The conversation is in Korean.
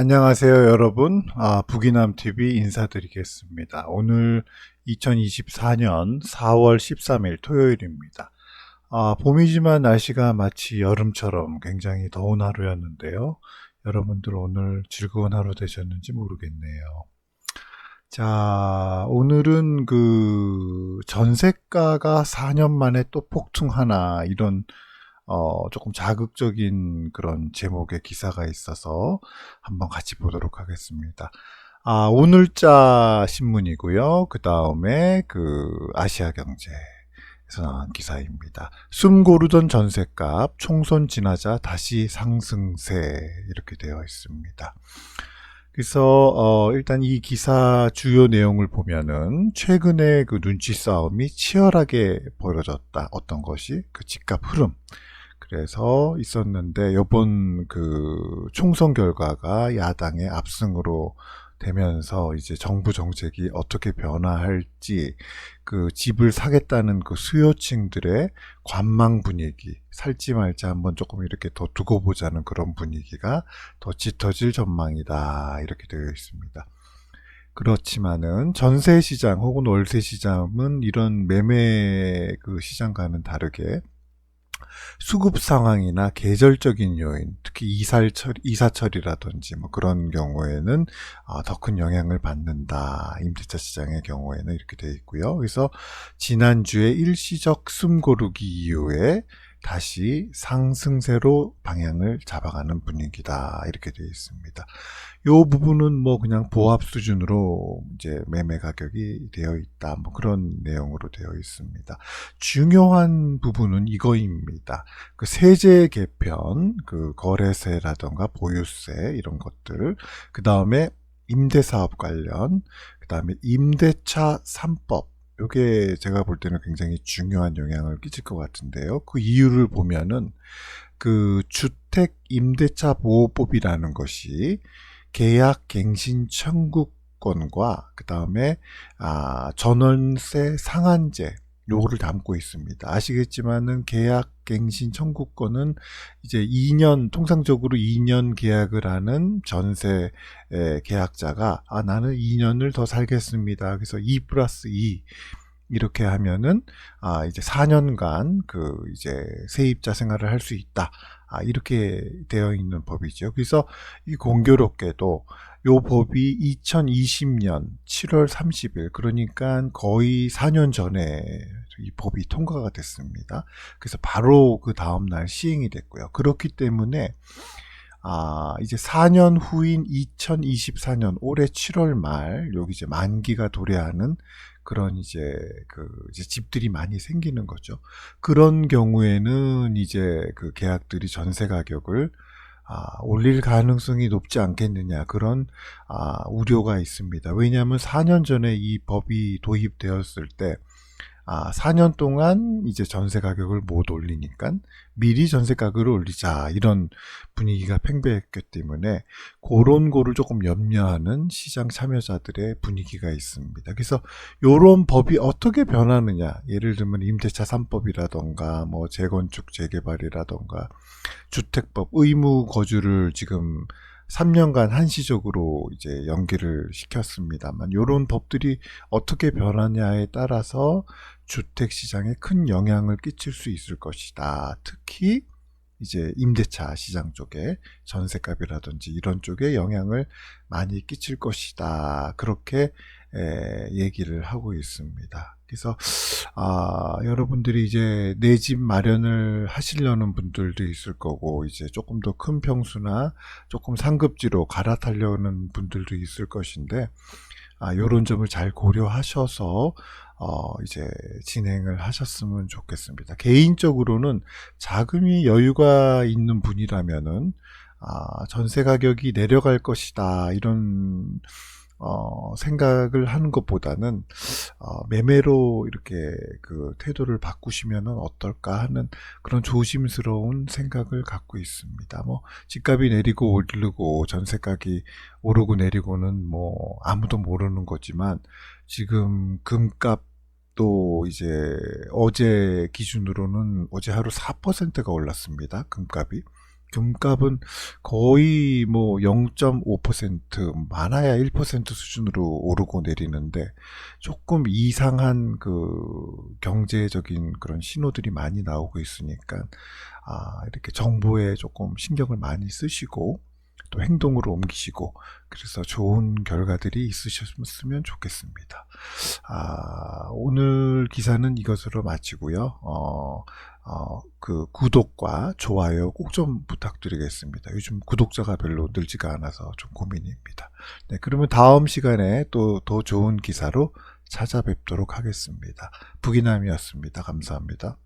안녕하세요, 여러분. 아, 북이남 TV 인사드리겠습니다. 오늘 2024년 4월 13일 토요일입니다. 아, 봄이지만 날씨가 마치 여름처럼 굉장히 더운 하루였는데요. 여러분들 오늘 즐거운 하루 되셨는지 모르겠네요. 자, 오늘은 그 전세가가 4년 만에 또 폭등 하나 이런 어, 조금 자극적인 그런 제목의 기사가 있어서 한번 같이 보도록 하겠습니다. 아, 오늘자 신문이고요. 그 다음에 그 아시아 경제 에서 나온 기사입니다. 숨 고르던 전세값 총선 지나자 다시 상승세 이렇게 되어 있습니다. 그래서 어, 일단 이 기사 주요 내용을 보면은 최근에 그 눈치 싸움이 치열하게 벌어졌다. 어떤 것이 그 집값 흐름. 그래서 있었는데 이번 그 총선 결과가 야당의 압승으로 되면서 이제 정부 정책이 어떻게 변화할지 그 집을 사겠다는 그 수요층들의 관망 분위기 살지 말지 한번 조금 이렇게 더 두고 보자는 그런 분위기가 더 짙어질 전망이다 이렇게 되어 있습니다. 그렇지만은 전세 시장 혹은 월세 시장은 이런 매매 그 시장과는 다르게 수급 상황이나 계절적인 요인, 특히 이사철, 이사철이라든지 뭐 그런 경우에는 어, 더큰 영향을 받는다. 임대차 시장의 경우에는 이렇게 되어 있고요. 그래서 지난주에 일시적 숨고르기 이후에 다시 상승세로 방향을 잡아가는 분위기다 이렇게 되어 있습니다. 이 부분은 뭐 그냥 보합 수준으로 이제 매매 가격이 되어 있다 뭐 그런 내용으로 되어 있습니다. 중요한 부분은 이거입니다. 그 세제 개편, 그 거래세라던가 보유세 이런 것들, 그 다음에 임대사업 관련, 그 다음에 임대차 3법 이게 제가 볼 때는 굉장히 중요한 영향을 끼칠 것 같은데요. 그 이유를 보면은 그 주택 임대차 보호법이라는 것이 계약 갱신 청구권과 그 다음에 아 전월세 상한제 요거를 담고 있습니다. 아시겠지만은 계약 갱신 청구권은 이제 2년 통상적으로 2년 계약을 하는 전세 계약자가 아 나는 2년을 더 살겠습니다. 그래서 2 플러스 2 이렇게 하면은 아 이제 4년간 그 이제 세입자 생활을 할 수 있다. 아 이렇게 되어 있는 법이죠. 그래서 이 공교롭게도 요 법이 2020년 7월 30일 그러니까 거의 4년 전에 이 법이 통과가 됐습니다. 그래서 바로 그 다음 날 시행이 됐고요. 그렇기 때문에 아, 이제 4년 후인 2024년 올해 7월 말 여기 이제 만기가 도래하는 그런 이제 그 이제 집들이 많이 생기는 거죠. 그런 경우에는 이제 그 계약들이 전세 가격을 아, 올릴 가능성이 높지 않겠느냐 그런 아, 우려가 있습니다. 왜냐하면 4년 전에 이 법이 도입되었을 때 아, 4년 동안 이제 전세 가격을 못 올리니까 미리 전세 가격을 올리자 이런 분위기가 팽배했기 때문에 그런 거를 조금 염려하는 시장 참여자들의 분위기가 있습니다. 그래서 이런 법이 어떻게 변하느냐 예를 들면 임대차 3법이라던가 뭐 재건축 재개발이라던가 주택법 의무 거주를 지금 3년간 한시적으로 이제 연기를 시켰습니다만 이런 법들이 어떻게 변하냐에 따라서 주택 시장에 큰 영향을 끼칠 수 있을 것이다. 특히 이제 임대차 시장 쪽에 전세값이라든지 이런 쪽에 영향을 많이 끼칠 것이다. 그렇게 에, 얘기를 하고 있습니다. 그래서 아, 여러분들이 이제 내 집 마련을 하시려는 분들도 있을 거고 이제 조금 더 큰 평수나 조금 상급지로 갈아타려는 분들도 있을 것인데 아, 요런 점을 잘 고려하셔서 어, 이제 진행을 하셨으면 좋겠습니다. 개인적으로는 자금이 여유가 있는 분이라면은 아, 전세 가격이 내려갈 것이다 이런 어, 생각을 하는 것보다는 어, 매매로 이렇게 그 태도를 바꾸시면 어떨까 하는 그런 조심스러운 생각을 갖고 있습니다. 뭐 집값이 내리고 오르고 전세가격이 오르고 내리고는 뭐 아무도 모르는 거지만 지금 금값도 이제 어제 기준으로는 어제 하루 4%가 올랐습니다. 금값이. 금값은 거의 뭐 0.5% 많아야 1% 수준으로 오르고 내리는데 조금 이상한 그 경제적인 그런 신호들이 많이 나오고 있으니까 아 이렇게 정보에 조금 신경을 많이 쓰시고 또 행동으로 옮기시고 그래서 좋은 결과들이 있으셨으면 좋겠습니다. 아, 오늘 기사는 이것으로 마치고요. 어, 어, 그 구독과 좋아요 꼭 좀 부탁드리겠습니다. 요즘 구독자가 별로 늘지가 않아서 좀 고민입니다. 네, 그러면 다음 시간에 또 더 좋은 기사로 찾아뵙도록 하겠습니다. 북이남이었습니다. 감사합니다.